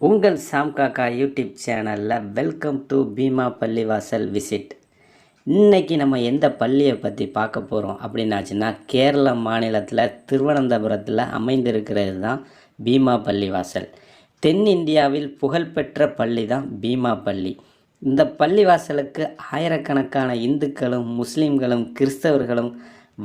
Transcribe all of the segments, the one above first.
உங்கள் சாம் காக்கா யூடியூப் சேனலில் வெல்கம் டு பீமா பள்ளிவாசல் விசிட். இன்னைக்கு நம்ம எந்த பள்ளியை பற்றி பார்க்க போகிறோம் அப்படின்னாச்சுன்னா கேரள மாநிலத்தில் திருவனந்தபுரத்தில் அமைந்திருக்கிறது தான் பீமா பள்ளிவாசல். தென்னிந்தியாவில் புகழ்பெற்ற பள்ளி தான் பீமா பள்ளி. இந்த பள்ளிவாசலுக்கு ஆயிரக்கணக்கான இந்துக்களும் முஸ்லீம்களும் கிறிஸ்தவர்களும்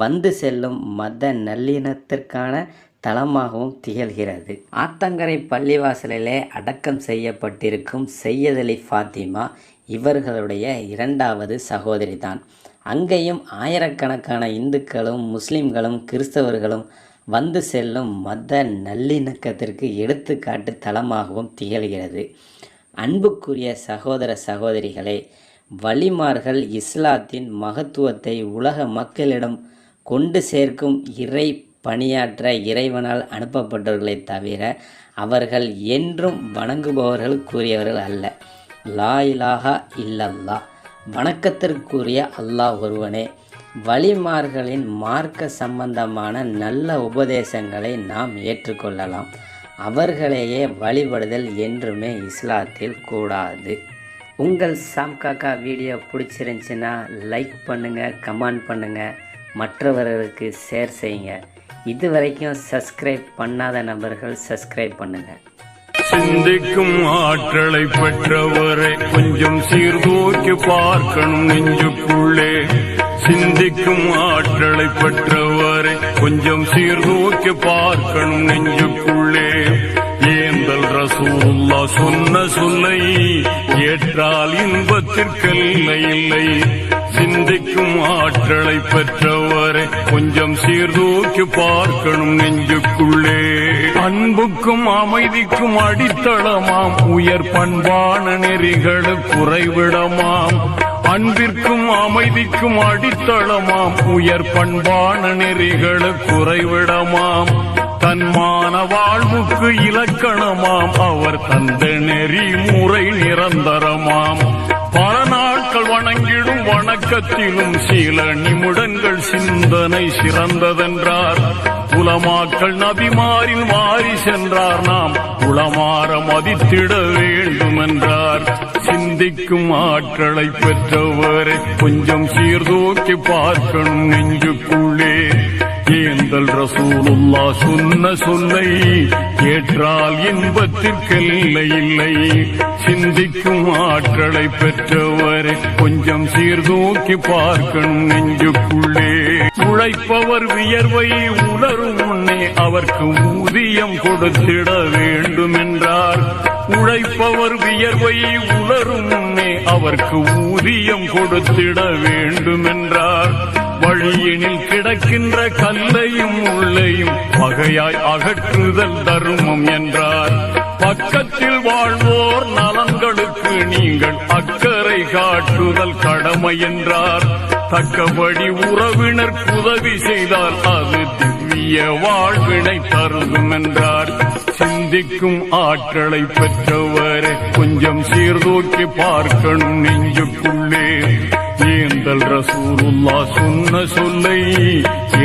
வந்து செல்லும் மத நல்லிணத்திற்கான தலமாகவும் திகழ்கிறது. ஆத்தங்கரை பள்ளிவாசலிலே அடக்கம் செய்யப்பட்டிருக்கும் செய்யதலி ஃபாத்திமா இவர்களுடைய இரண்டாவது சகோதரி தான் அங்கேயும் ஆயிரக்கணக்கான இந்துக்களும் முஸ்லிம்களும் கிறிஸ்தவர்களும் வந்து செல்லும் மத நல்லிணக்கத்திற்கு எடுத்துக்காட்டு தலமாகவும் திகழ்கிறது. அன்புக்குரிய சகோதர சகோதரிகளே வழிமார்கள் இஸ்லாத்தின் மகத்துவத்தை உலக மக்களிடம் கொண்டு சேர்க்கும் இறை பணியாற்ற இறைவனால் அனுப்பப்பட்டவர்களை தவிர அவர்கள் என்றும் வணங்குபவர்கள் கூறியவர்கள் அல்ல. லா இலாஹா இல்லல்லா. வணக்கத்திற்குரிய அல்லாஹ் ஒருவனே வழிமார்களின் மார்க்க சம்பந்தமான நல்ல உபதேசங்களை நாம் ஏற்றுக்கொள்ளலாம். அவர்களையே வழிபடுதல் என்றுமே இஸ்லாத்தில் கூடாது. உங்கள் சாம் காக்கா வீடியோ பிடிச்சிருந்துச்சின்னா லைக் பண்ணுங்கள் கமெண்ட் பண்ணுங்கள் மற்றவர்களுக்கு ஷேர் செய்யுங்க. இது வரைக்கும் சப்ஸ்கிரைப் பண்ணாத நபர்கள் சப்ஸ்கிரைப் பண்ணுங்கள் சிந்திக்கும் ஆற்றலை பெற்றவரை கொஞ்சம் சீர்தூக்கி பார்க்கணும் நெஞ்சுக்குள்ளே. சிந்திக்கும் ஆற்றலை பெற்றவரை கொஞ்சம் சீர்தூக்கி பார்க்கணும் நெஞ்சுக்குள்ளே. ஏந்தல் ரசூல்லா சொன்ன சொல்லை ஏற்றால் இன்பத்திற்கல்ல இல்லை. சிந்திக்கும் ஆற்றலை பெற்றவரை கொஞ்சம் சீர்தூக்கி பார்க்கணும் நெஞ்சுக்குள்ளே. அன்புக்கும் அமைதிக்கும் அடித்தளமாம். உயர் பண்பான நெறிகளுக்கு குறைவிடமாம். அன்பிற்கும் அமைதிக்கும் அடித்தளமாம். உயர் பண்பான நெறிகளுக்கு குறைவிடமாம். தன்மான வாழ்வுக்கு இலக்கணமாம். அவர் தந்த நெறி முறை நிரந்தரமாம். பல நாட்கள் வணங்கிடும் வணக்கத்திலும் சில நிமிடங்கள் சிந்தனை சிறந்ததென்றார். குலமாக்கள் நபிமாரில் மாறி சென்றார் நாம். குளமாற மதித்திட வேண்டும் என்றார் சிந்திக்கும் ஆற்றலை பெற்றவரை கொஞ்சம் சீர்தூக்கி பார்க்கணும் நெஞ்சுக்குள்ளே. ஏந்தல் ரசூலுல்லா சொன்ன சொல்லை ஏற்றால் இன்பத்திற்கெல்லை இல்லை சிந்திக்கும் ஆற்றலை பெற்றவரை கொஞ்சம் சீர்தூக்கி பார்க்கணும் நெஞ்சுக்குள்ளே. உழைப்பவர் வியர்வை உணரும் முன்னே அவர்க்கு ஊதியம் கொடுத்திட வேண்டும் என்றார் உழைப்பவர் வியர்வை உணரும் முன்னே அவர்க்கு ஊதியம் கொடுத்திட வேண்டும் என்றார் வழியினில் கிடக்கின்ற கல்லையும் உள்ளையும் பகையாய் அகற்றுதல் தர்மம் என்றார். பக்கத்தில் வாழ்வோர் நலன்களுக்கு நீங்கள் அக்கறை காட்டுதல் கடமை என்றார். தக்கபடி உறவினர் உதவி செய்தால் அது திவ்ய வாழ்வினை தருகும் என்றார். சிந்திக்கும் ஆற்றலை பெற்றவரை கொஞ்சம் சீர்தூக்கி பார்க்கணும் நெஞ்சுக்குள்ளே. ஏந்தல் ரசூருல்லா சொன்ன சொல்லை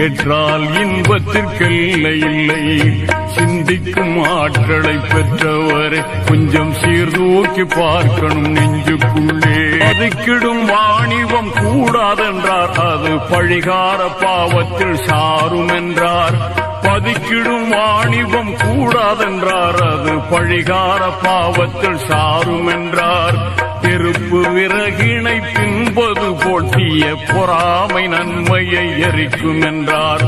ஏற்றால் இன்பத்திற்கெல்லை இல்லை. சிந்திக்கும் ஆற்றலை பெற்றவரை கொஞ்சம் சீர்தூக்கி பார்க்கணும் நெஞ்சுக்குள்ளே. அதுக்கிடும் வாணிபம் கூடாதென்றார். அது பழிகார பாவத்தில் சாரும் என்றார். பதிக்கிடும் வாணிபம் கூடாதென்றார். அது பழிகார பாவத்தில் சாரும் என்றார். தெருப்பு விறகினை பின்பது போட்டிய பொறாமை நன்மையை எரிக்கும் என்றார்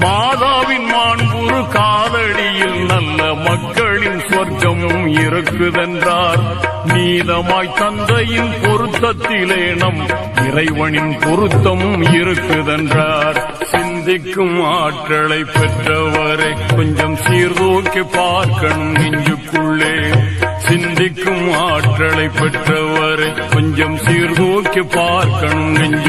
மாதாவின் மாண்புரு காலடியில் நல்ல மக்களின் சொர்க்கமும் இருக்குதென்றார். நீதமாய் தந்தையின் பொருத்தத்திலே நம் இறைவனின் பொருத்தமும் இருக்குதென்றார். சிந்திக்கும் ஆற்றலை பெற்றவரை கொஞ்சம் சீர்தூக்கி பார்க்கணும் நெஞ்சுக்குள்ளே. சிந்திக்கும் ஆற்றலை பெற்றவரை கொஞ்சம் சீர்தூக்கி பார்க்கணும் நெஞ்சுக்குள்ளே